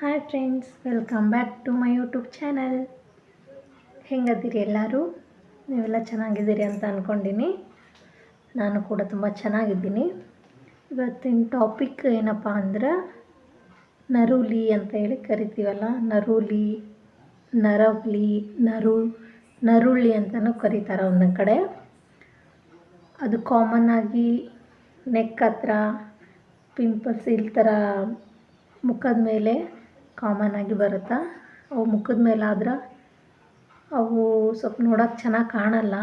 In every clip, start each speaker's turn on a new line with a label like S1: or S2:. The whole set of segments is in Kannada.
S1: Hi friends welcome back to my YouTube channel ಹೆಂಗದಿರಿ ಎಲ್ಲರೂ? ನೀವೆಲ್ಲ ಚೆನ್ನಾಗಿದ್ದೀರಿ ಅಂತ ಅಂದ್ಕೊಂಡಿನಿ ನಾನು ಕೂಡ ತುಂಬ ಚೆನ್ನಾಗಿದ್ದೀನಿ. ಇವತ್ತಿನ ಟಾಪಿಕ್ ಏನಪ್ಪ ಅಂದ್ರೆ ನರುಲಿ ಅಂತ ಹೇಳಿ ಕರಿತೀವಲ್ಲ, ನರುಲಿ, ನರವ್ಲಿ, ನರು, ನರುಳಿ ಅಂತಲೂ ಕರೀತಾರೆ ಒಂದೊಂದು ಕಡೆ. ಅದು ಕಾಮನ್ ಆಗಿ ನೆಕ್ ಹತ್ರ ಪಿಂಪಲ್ಸ್ ಇಲ್ಲಿ ಥರ ಮುಖದ ಮೇಲೆ ಕಾಮನ್ ಆಗಿ ಬರುತ್ತೆ? ಅವು ಮುಖದ ಮೇಲೆ ಆದ್ರೆ ಅವು ಸ್ವಲ್ಪ ನೋಡೋಕೆ ಚೆನ್ನಾಗಿ ಕಾಣಲ್ಲ.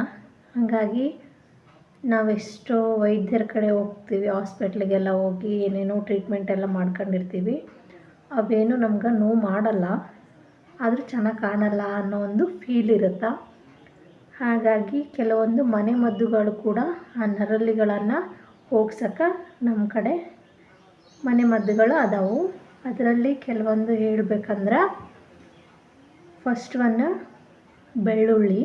S1: ಹಾಗಾಗಿ ನಾವೆಷ್ಟೋ ವೈದ್ಯರ ಕಡೆ ಹೋಗ್ತೀವಿ, ಹಾಸ್ಪಿಟ್ಲಿಗೆಲ್ಲ ಹೋಗಿ ಏನೇನೋ ಟ್ರೀಟ್ಮೆಂಟ್ ಎಲ್ಲ ಮಾಡ್ಕೊಂಡಿರ್ತೀವಿ. ಅವೇನು ನಮ್ಗೆ ನೋವು ಮಾಡಲ್ಲ, ಆದರೂ ಚೆನ್ನಾಗಿ ಕಾಣಲ್ಲ ಅನ್ನೋ ಒಂದು ಫೀಲ್ ಇರುತ್ತೆ? ಹಾಗಾಗಿ ಕೆಲವೊಂದು ಮನೆ ಮದ್ದುಗಳು ಕೂಡ ಆ ನರಳಿಗಳನ್ನು ಹೋಗ್ಸಕ್ಕೆ ನಮ್ಮ ಕಡೆ ಮನೆ ಮದ್ದುಗಳು ಅದಾವು. ಅದರಲ್ಲಿ ಕೆಲವೊಂದು ಹೇಳಬೇಕಂದ್ರೆ ಫಸ್ಟ್ ಒನ್ ಬೆಳ್ಳುಳ್ಳಿ.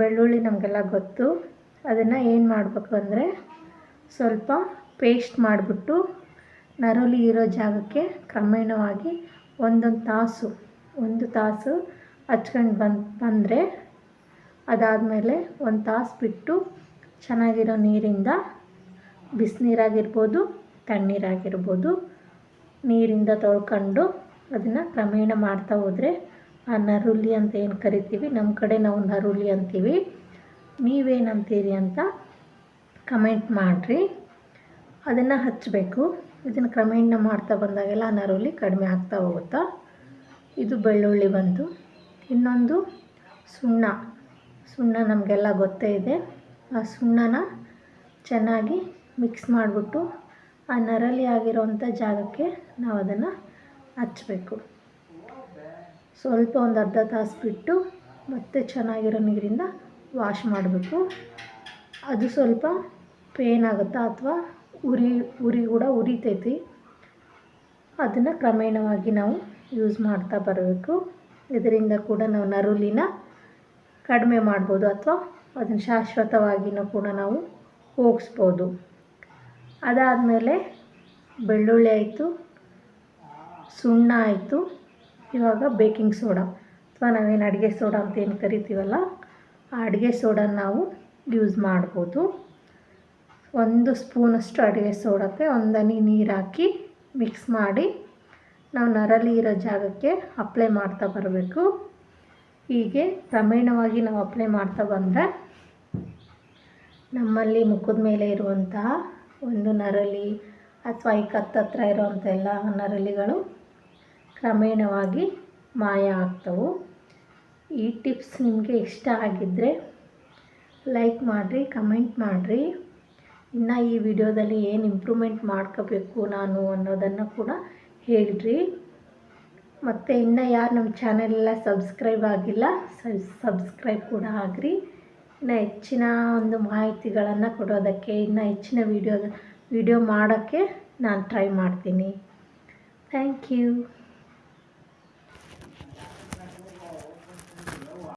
S1: ಬೆಳ್ಳುಳ್ಳಿ ನಮಗೆಲ್ಲ ಗೊತ್ತು. ಅದನ್ನು ಏನು ಮಾಡಬೇಕು ಅಂದರೆ ಸ್ವಲ್ಪ ಪೇಸ್ಟ್ ಮಾಡಿಬಿಟ್ಟು ನರಳಿ ಇರೋ ಜಾಗಕ್ಕೆ ಕ್ರಮೇಣವಾಗಿ ಒಂದೊಂದು ತಾಸು, ಒಂದು ತಾಸು ಹಚ್ಕೊಂಡು ಬಂದು, ಬಂದರೆ ಅದಾದಮೇಲೆ ಒಂದು ತಾಸು ಬಿಟ್ಟು ಚೆನ್ನಾಗಿರೋ ನೀರಿಂದ ಬಿಸಿನೀರಾಗಿರ್ಬೋದು, ತಣ್ಣೀರಾಗಿರ್ಬೋದು ನೀರಿಂದ ತೊಳ್ಕೊಂಡು ಅದನ್ನು ಕ್ರಮೇಣ ಮಾಡ್ತಾ ಹೋದರೆ ಆ ನರುಲಿ ಅಂತ ಏನು ಕರಿತೀವಿ? ನಮ್ಮ ಕಡೆ ನಾವು ನರುಲಿ ಅಂತೀವಿ. ನೀವೇನು ಅಂತೀರಿ ಅಂತ ಕಮೆಂಟ್ ಮಾಡಿರಿ. ಅದನ್ನು ಹಚ್ಚಬೇಕು ಇದನ್ನು ಕ್ರಮೇಣ ಮಾಡ್ತಾ ಬಂದಾಗೆಲ್ಲ ಆ ನರುಲಿ ಕಡಿಮೆ ಆಗ್ತಾ ಹೋಗುತ್ತಾ? ಇದು ಬೆಳ್ಳುಳ್ಳಿ ಬಂತು. ಇನ್ನೊಂದು ಸುಣ್ಣ. ಸುಣ್ಣ ನಮಗೆಲ್ಲ ಗೊತ್ತೇ ಇದೆ. ಆ ಸುಣ್ಣನ ಚೆನ್ನಾಗಿ ಮಿಕ್ಸ್ ಮಾಡಿಬಿಟ್ಟು ಆ ನರಳಿ ಆಗಿರೋವಂಥ ಜಾಗಕ್ಕೆ ನಾವು ಅದನ್ನು ಹಚ್ಚಬೇಕು ಸ್ವಲ್ಪ ಒಂದು ಅರ್ಧ ತಾಸು ಬಿಟ್ಟು ಮತ್ತೆ ಚೆನ್ನಾಗಿರೋ ನೀರಿಂದ ವಾಶ್ ಮಾಡಬೇಕು. ಅದು ಸ್ವಲ್ಪ ಪೇನ್ ಆಗುತ್ತಾ ಅಥವಾ ಉರಿ ಉರಿ ಕೂಡ ಉರಿತೈತಿ. ಅದನ್ನು ಕ್ರಮೇಣವಾಗಿ ನಾವು ಯೂಸ್ ಮಾಡ್ತಾ ಬರಬೇಕು. ಇದರಿಂದ ಕೂಡ ನಾವು ನರುಲಿನ ಕಡಿಮೆ ಮಾಡ್ಬೋದು ಅಥವಾ ಅದನ್ನು ಶಾಶ್ವತವಾಗಿನೂ ಕೂಡ ನಾವು ಹೋಗಿಸ್ಬೋದು. ಅದಾದಮೇಲೆ ಬೆಳ್ಳುಳ್ಳಿ ಆಯಿತು. ಸುಣ್ಣ ಆಯಿತು. ಇವಾಗ ಬೇಕಿಂಗ್ ಸೋಡಾ. ಅಥವಾ ನಾವೇನು ಅಡುಗೆ ಸೋಡಾ ಅಂತ ಏನು ಕರಿತೀವಲ್ಲ, ಆ ಅಡುಗೆ ಸೋಡಾ ನಾವು ಯೂಸ್ ಮಾಡ್ಬೋದು. ಒಂದು ಸ್ಪೂನಷ್ಟು ಅಡುಗೆ ಸೋಡಕ್ಕೆ ಒಂದನಿ ನೀರು ಹಾಕಿ ಮಿಕ್ಸ್ ಮಾಡಿ ನಾವು ನರಲಿ ಇರೋ ಜಾಗಕ್ಕೆ ಅಪ್ಲೈ ಮಾಡ್ತಾ ಬರಬೇಕು. ಹೀಗೆ ಕ್ರಮೇಣವಾಗಿ ನಾವು ಅಪ್ಲೈ ಮಾಡ್ತಾ ಬಂದರೆ ನಮ್ಮಲ್ಲಿ ಮುಖದ ಮೇಲೆ ಇರುವಂತಹ ಒಂದು ನರಲಿ ಅಥವಾ ಈ ಕತ್ತತ್ರ ಇರುವಂಥ ಎಲ್ಲ ನರಳಿಗಳು ಕ್ರಮೇಣವಾಗಿ ಮಾಯ ಆಗ್ತವು. ಈ ಟಿಪ್ಸ್ ನಿಮಗೆ ಇಷ್ಟ ಆಗಿದ್ದರೆ ಲೈಕ್ ಮಾಡಿರಿ, ಕಮೆಂಟ್ ಮಾಡಿರಿ. ಇನ್ನು ಈ ವಿಡಿಯೋದಲ್ಲಿ ಏನು ಇಂಪ್ರೂವ್ಮೆಂಟ್ ಮಾಡ್ಕೋಬೇಕು ನಾನು ಅನ್ನೋದನ್ನು ಕೂಡ ಹೇಳಿರಿ. ಮತ್ತು ಇನ್ನು ಯಾರು ನಮ್ಮ ಚಾನೆಲೆಲ್ಲ ಸಬ್ಸ್ಕ್ರೈಬ್ ಆಗಿಲ್ಲ ಸಬ್ಸ್ಕ್ರೈಬ್ ಕೂಡ ಆಗ್ರಿ. ಇನ್ನು ಹೆಚ್ಚಿನ ಒಂದು ಮಾಹಿತಿಗಳನ್ನು ಕೊಡೋದಕ್ಕೆ, ಇನ್ನು ಹೆಚ್ಚಿನ ವಿಡಿಯೋ ವಿಡಿಯೋ ಮಾಡೋಕ್ಕೆ ನಾನು ಟ್ರೈ ಮಾಡ್ತೀನಿ. Thank you.